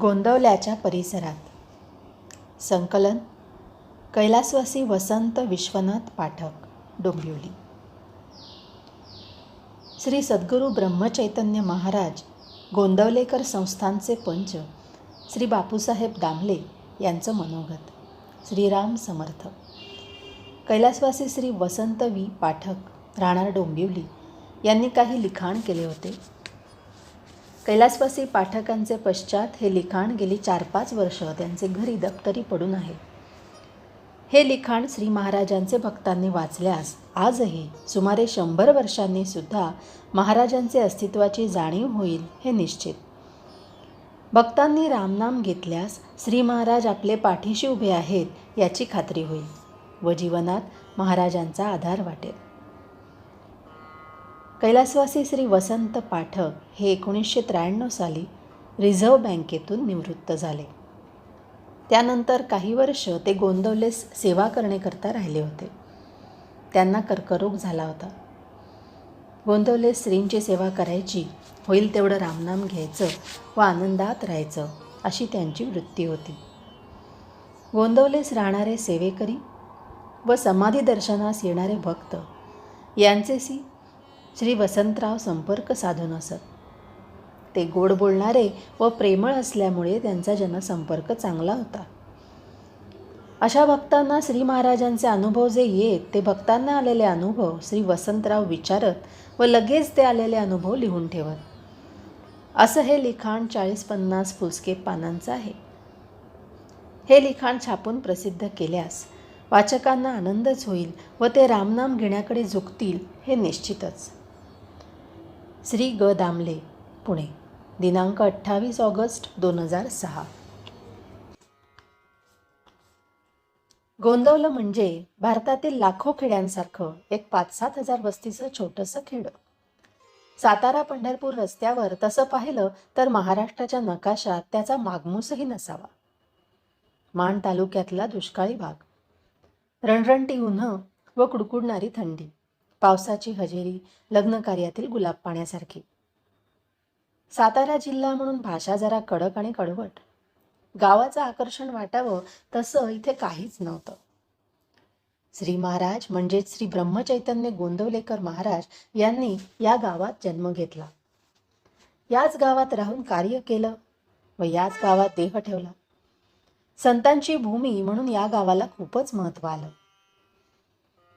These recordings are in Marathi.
गोंदवल्याच्या परिसरात. संकलन कैलासवासी वसंत विश्वनाथ पाठक डोंबिवली. श्री सद्गुरू ब्रह्मचैतन्य महाराज गोंदवलेकर संस्थानचे पंच श्री बापूसाहेब दामले यांचं मनोगत. श्रीराम समर्थ. कैलासवासी श्री वसंत वी पाठक राहणार डोंबिवली यांनी काही लिखाण केले होते. कैलासवासी पाठकांचे पश्चात हे लिखाण गेली चार पाच वर्ष त्यांचे घरी दप्तरी पडून आहे. हे लिखाण श्री महाराजांचे भक्तांनी वाचल्यास आजही सुमारे शंभर वर्षांनी सुद्धा महाराजांचे अस्तित्वाची जाणीव होईल हे निश्चित. भक्तांनी रामनाम घेतल्यास श्री महाराज आपले पाठीशी उभे आहेत याची खात्री होईल. व जीवनात महाराजांचा आधार वाटेल. कैलासवासी श्री वसंत पाठक हे एकोणीसशे त्र्याण्णव साली रिझर्व्ह बँकेतून निवृत्त झाले. त्यानंतर काही वर्ष ते गोंदवलेस सेवा करण्याकरता राहिले होते. त्यांना कर्करोग झाला होता. गोंदवले स्त्रींची सेवा करायची होईल तेवढं रामनाम घ्यायचं व आनंदात राहायचं अशी त्यांची वृत्ती होती. गोंदवलेस राहणारे सेवेकरी व समाधी दर्शनास येणारे भक्त यांचेशी श्री वसंतराव संपर्क साधून असत. ते गोड बोलणारे व प्रेमळ असल्यामुळे त्यांचा जनसंपर्क चांगला होता. अशा भक्तांना श्री महाराजांचे अनुभव जे येत ते भक्तांना आलेले अनुभव श्री वसंतराव विचारत व लगेच ते आलेले अनुभव लिहून ठेवत. असं हे लिखाण चाळीस पन्नास फुलस्के पानांचं आहे. हे लिखाण छापून प्रसिद्ध केल्यास वाचकांना आनंदच होईल व ते रामनाम घेण्याकडे झुकतील हे निश्चितच. श्री ग दामले पुणे दिनांक अठ्ठावीस ऑगस्ट दोन हजार सहा. गोंदवलं म्हणजे भारतातील लाखो खेड्यांसारखं एक पाच सात हजार वस्तीचं छोटंसं खेडं. सातारा पंढरपूर रस्त्यावर तसं पाहिलं तर महाराष्ट्राच्या नकाशात त्याचा मागमूसही नसावा. माण तालुक्यातला दुष्काळी भाग. रणरणटी उन्ह व कुडकुडणारी थंडी. पावसाची हजेरी लग्न कार्यातील गुलाब पाण्यासारखी. सातारा जिल्हा म्हणून भाषा जरा कडक आणि कडवट. गावाचं आकर्षण वाटावं तसं इथे काहीच नव्हतं. श्री महाराज म्हणजेच श्री ब्रह्मचैतन्य गोंदवलेकर महाराज यांनी या गावात जन्म घेतला. याच गावात राहून कार्य केलं व याच गावात देह ठेवला. संतांची भूमी म्हणून या गावाला खूपच महत्त्व आलं.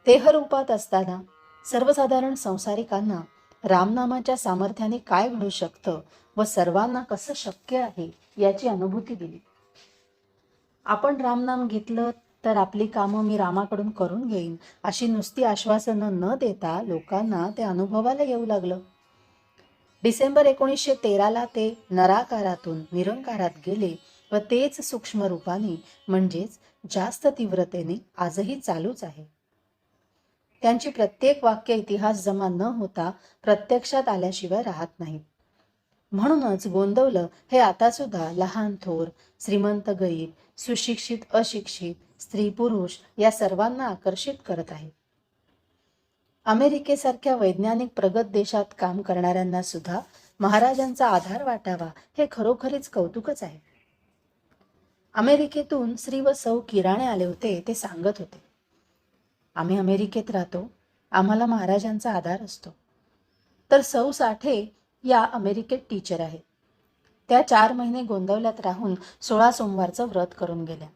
देहरूपात असताना सर्वसाधारण संसारिकांना रामनामाच्या सामर्थ्याने काय घडू शकतं व सर्वांना कसं शक्य आहे याची अनुभूती दिली. आपण रामनाम घेतलं तर आपली कामं मी रामाकडून करून घेईन अशी नुसती आश्वासनं न देता लोकांना ते अनुभवायला येऊ लागलं. डिसेंबर एकोणीसशे तेराला ते नराकारातून निरंकारात गेले व तेच सूक्ष्म रूपाने म्हणजेच जास्त तीव्रतेने आजही चालूच आहे. त्यांची प्रत्येक वाक्य इतिहास जमा न होता प्रत्यक्षात आल्याशिवाय राहत नाही. म्हणूनच गोंदवलं हे आता सुद्धा लहान थोर श्रीमंत गरीब सुशिक्षित अशिक्षित स्त्री पुरुष या सर्वांना आकर्षित करत आहे. अमेरिकेसारख्या वैज्ञानिक प्रगत देशात काम करणाऱ्यांना सुद्धा महाराजांचा आधार वाटावा हे खरोखरीच कौतुकच आहे. अमेरिकेतून श्री व सौ किराणे आले होते ते सांगत होते. आम्ही अमेरिकेत राहतो. आम्हाला महाराजांचा आधार असतो. तर सौ साठे या अमेरिकेत टीचर आहेत. त्या चार महिने गोंदवल्यात राहून सोळा सोमवारचं व्रत करून गेल्या.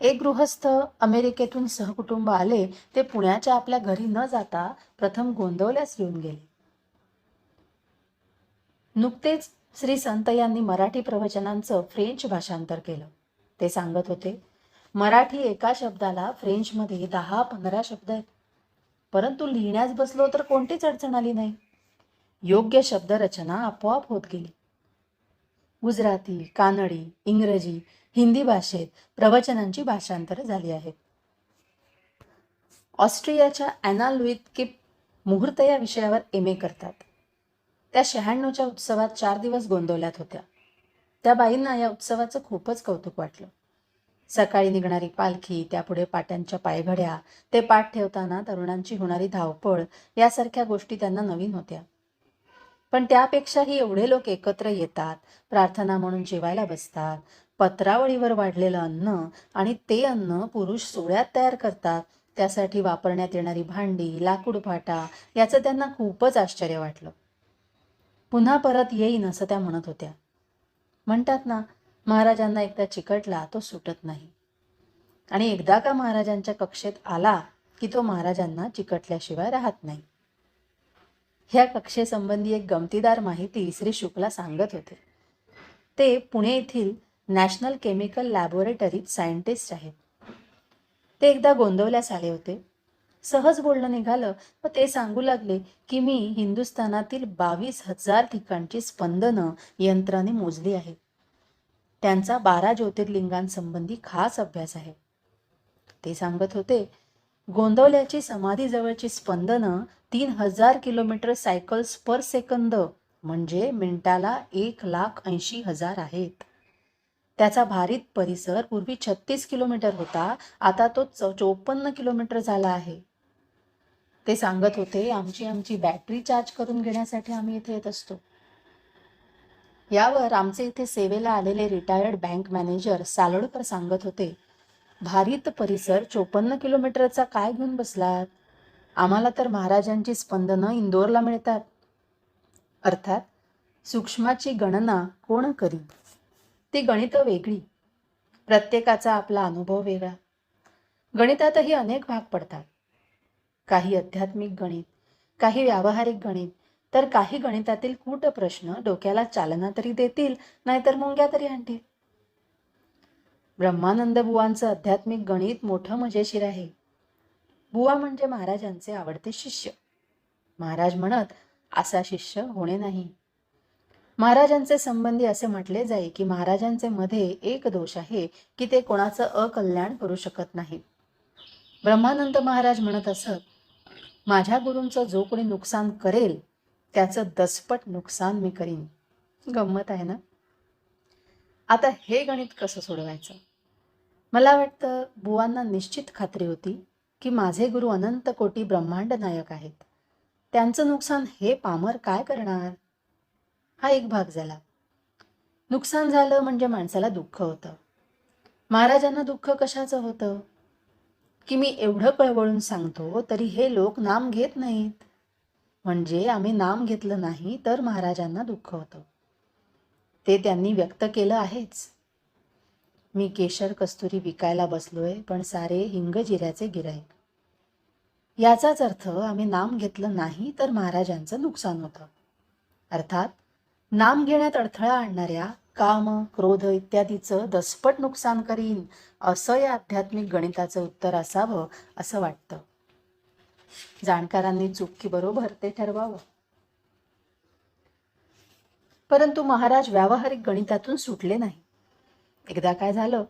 एक गृहस्थ अमेरिकेतून सहकुटुंब आले. ते पुण्याच्या आपल्या घरी न जाता प्रथम गोंदवल्यास येऊन गेले. नुकतेच श्री संत यांनी मराठी प्रवचनांचं फ्रेंच भाषांतर केलं. ते सांगत होते मराठी एका शब्दाला फ्रेंचमध्ये दहा पंधरा शब्द आहेत. परंतु लिहिण्यास बसलो तर कोणतीच अडचण आली नाही. योग्य शब्दरचना आपोआप होत गेली. गुजराती कानडी इंग्रजी हिंदी भाषेत प्रवचनांची भाषांतर झाली आहेत ऑस्ट्रियाच्या ॲना लुईत किप मुहूर्त या विषयावर एम ए करतात. त्या शहाण्णवच्या उत्सवात चार दिवस गोंदवल्यात होत्या. त्या बाईंना या उत्सवाचं खूपच कौतुक वाटलं. सकाळी निघणारी पालखी त्यापुढे पाट्यांच्या पायघड्या ते पाठ ठेवताना तरुणांची होणारी धावपळ यासारख्या गोष्टी त्यांना नवीन होत्या. पण त्यापेक्षाही एवढे लोक एकत्र येतात प्रार्थना म्हणून जेवायला बसतात पत्रावळीवर वाढलेलं अन्न आणि ते अन्न पुरुष सोळ्यात तयार करतात त्यासाठी वापरण्यात येणारी भांडी लाकूड फाटा याचं त्यांना खूपच आश्चर्य वाटलं. पुन्हा परत येईन असं त्या म्हणत होत्या. म्हणतात ना महाराजांना एकदा चिकटला तो सुटत नाही. आणि एकदा का महाराजांच्या कक्षेत आला की तो महाराजांना चिकटल्याशिवाय राहत नाही. ह्या कक्षेसंबंधी एक गमतीदार माहिती श्री शुक्ला सांगत होते. ते पुणे येथील नॅशनल केमिकल लॅबोरेटरीत सायंटिस्ट आहेत. ते एकदा गोंदवल्यास आले होते. सहज बोलणं निघालं व ते सांगू लागले की मी हिंदुस्थानातील बावीस हजार ठिकाणची स्पंदनं यंत्राने मोजली आहेत. त्यांचा बारा ज्योतिर्लिंगांसंबंधी खास अभ्यास आहे. ते सांगत होते गोंदवल्याची समाधीजवळची स्पंदनं तीन हजार किलोमीटर सायकल्स पर सेकंद म्हणजे मिनिटाला एक लाख ऐंशी हजार आहेत. त्याचा भारित परिसर पूर्वी छत्तीस किलोमीटर होता आता तो चौ चोपन्न किलोमीटर झाला आहे. ते सांगत होते आमची आमची बॅटरी चार्ज करून घेण्यासाठी आम्ही इथे येत असतो. यावर आमचे इथे सेवेला आलेले रिटायर्ड बँक मॅनेजर सालोडकर सांगत होते भारित परिसर चोपन्न किलोमीटरचा काय घेऊन बसलात? आम्हाला तर महाराजांची स्पंदनं इंदोरला मिळतात. अर्थात सूक्ष्माची गणना कोण करी? ती गणितं वेगळी. प्रत्येकाचा आपला अनुभव वेगळा. गणितातही अनेक भाग पडतात. काही आध्यात्मिक गणित काही व्यावहारिक गणित तर काही गणितातील कूट प्रश्न डोक्याला चालना तरी देतील नाहीतर मुंग्या तरी आणतील. ब्रह्मानंद बुवांचं आध्यात्मिक गणित मोठं मजेशीर आहे. बुवा म्हणजे महाराजांचे आवडते शिष्य. महाराज म्हणत असा शिष्य होणे नाही. महाराजांचे संबंधी असे म्हटले जाई की महाराजांचे मध्ये एक दोष आहे की ते कोणाचं अकल्याण करू शकत नाही. ब्रह्मानंद महाराज म्हणत असत माझ्या गुरूंचं जो कोणी नुकसान करेल त्याचं दसपट नुकसान मी करीन. गंमत आहे ना? आता हे गणित कसं सोडवायचं? मला वाटतं बुवांना निश्चित खात्री होती की माझे गुरु अनंत कोटी ब्रह्मांड नायक आहेत. त्यांचं नुकसान हे पामर काय करणार? हा एक भाग झाला. नुकसान झालं म्हणजे माणसाला दुःख होतं. महाराजांना दुःख कशाचं होतं? की मी एवढं कळवळून सांगतो तरी हे लोक नाम घेत नाहीत. म्हणजे आम्ही नाम घेतलं नाही तर महाराजांना दुःख होतं. ते त्यांनी व्यक्त केलं आहेच. मी केशर कस्तुरी विकायला बसलोय पण सारे हिंग जिऱ्याचे गिराईक याचाच अर्थ आम्ही नाम घेतलं नाही तर महाराजांचं नुकसान होतं. अर्थात नाम घेण्यात अडथळा आणणाऱ्या काम क्रोध इत्यादीचं दसपट नुकसान करीन असं या आध्यात्मिक गणिताचं उत्तर असावं असं वाटतं. जाणकारांनी चूक की बरोबर ते ठरवावं. परंतु महाराज व्यावहारिक गणितातून सुटले नाही. एकदा काय झालं?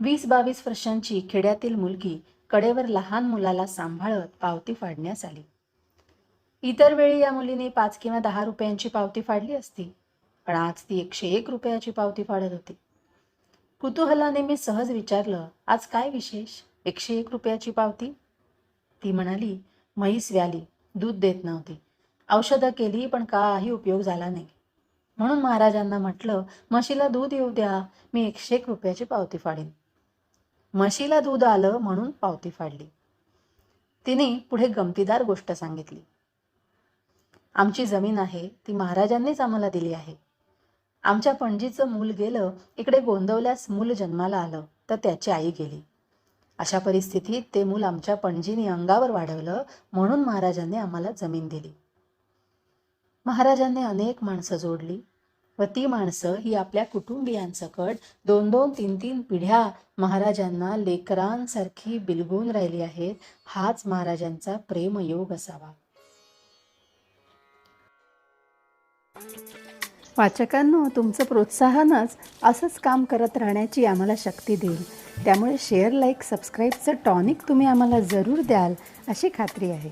वीस बावीस वर्षांची खेड्यातील मुलगी कडेवर लहान मुलाला सांभाळत पावती फाडण्यास आली. इतर वेळी या मुलीने पाच किंवा दहा रुपयांची पावती फाडली असती पण आज ती एकशे एक रुपयाची पावती फाडत होती. कुतूहलाने मी सहज विचारलं आज काय विशेष? एकशे एक रुपयाची पावती? ती म्हणाली म्हैस व्याली दूध देत नव्हती. औषधं केली पण काही उपयोग झाला नाही. म्हणून महाराजांना म्हटलं म्हशीला दूध येऊ द्या मी एकशे एक रुपयाची पावती फाडीन. म्हशीला दूध आलं म्हणून पावती फाडली. तिने पुढे गमतीदार गोष्ट सांगितली. आमची जमीन आहे ती महाराजांनीच आम्हाला दिली आहे. आमच्या पणजीचं मूल गेलं इकडे गोंदवल्यास मूल जन्माला आलं तर त्याची आई गेली. अशा परिस्थितीत ते मूल आमच्या पणजीनी अंगावर वाढवलं म्हणून महाराजांनी आम्हाला जमीन दिली. महाराजांनी अनेक माणसं जोडली व ती माणसं ही आपल्या कुटुंबियांसकट दोन दोन तीन तीन पिढ्या महाराजांना लेकरांसारखी बिलगून राहिली आहेत हाच महाराजांचा प्रेमयोग असावा. वाचकांनो तुमचं प्रोत्साहनच असंच काम करत राहण्याची आम्हाला शक्ती देईल. त्यामुळे शेअर लाईक सबस्क्राईबचं टॉनिक तुम्ही आम्हाला जरूर द्याल अशी खात्री आहे.